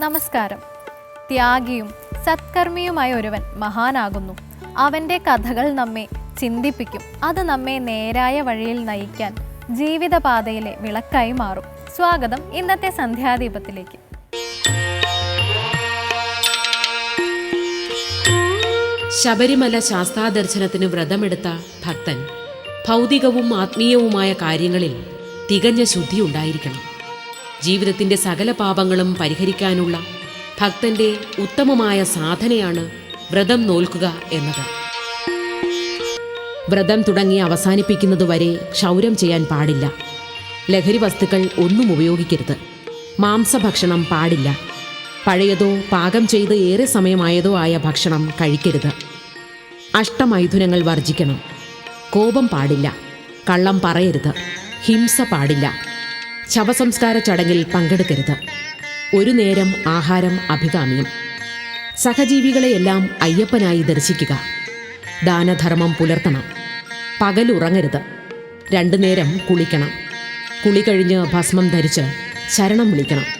നമസ്കാരം. ത്യാഗിയും സത്കർമ്മിയുമായ ഒരുവൻ മഹാനാകുന്നു. അവന്റെ കഥകൾ നമ്മെ ചിന്തിപ്പിക്കും. അത് നമ്മെ നേരായ വഴിയിൽ നയിക്കാൻ ജീവിതപാതയിലെ വിളക്കായി മാറും. സ്വാഗതം ഇന്നത്തെ സന്ധ്യാദീപത്തിലേക്ക്. ശബരിമല ശാസ്താദർശനത്തിന് വ്രതമെടുത്ത ഭക്തൻ ഭൗതികവും ആത്മീയവുമായ കാര്യങ്ങളിൽ തികഞ്ഞ ശുദ്ധിയുണ്ടായിരിക്കണം ജീവിതത്തിന്റെ സകല പാപങ്ങളും പരിഹരിക്കാനുള്ള ഭക്തന്റെ ഉത്തമമായ സാധനയാണ് വ്രതം നോൽക്കുക എന്നത്. വ്രതം തുടങ്ങി അവസാനിപ്പിക്കുന്നതുവരെ ക്ഷൗരം ചെയ്യാൻ പാടില്ല. ലഹരി വസ്തുക്കൾ ഒന്നും ഉപയോഗിക്കരുത്. മാംസഭക്ഷണം പാടില്ല. പഴയതോ പാകം ചെയ്ത് ഏറെ സമയമായതോ ആയ ഭക്ഷണം കഴിക്കരുത്. അഷ്ടമൈഥുനങ്ങൾ വർജിക്കണം കോപം പാടില്ല. കള്ളം പറയരുത്. ഹിംസ പാടില്ല. ശവസംസ്കാര ചടങ്ങിൽ പങ്കെടുക്കരുത്. ഒരു നേരം ആഹാരം അഭികാമ്യം. സഹജീവികളെയെല്ലാം അയ്യപ്പനായി ദർശിക്കുക. ദാനധർമ്മം പുലർത്തണം. പകലുറങ്ങരുത്. രണ്ടു നേരം കുളിക്കണം. കുളി കഴിഞ്ഞ് ഭസ്മം ധരിച്ച് ശരണം വിളിക്കണം.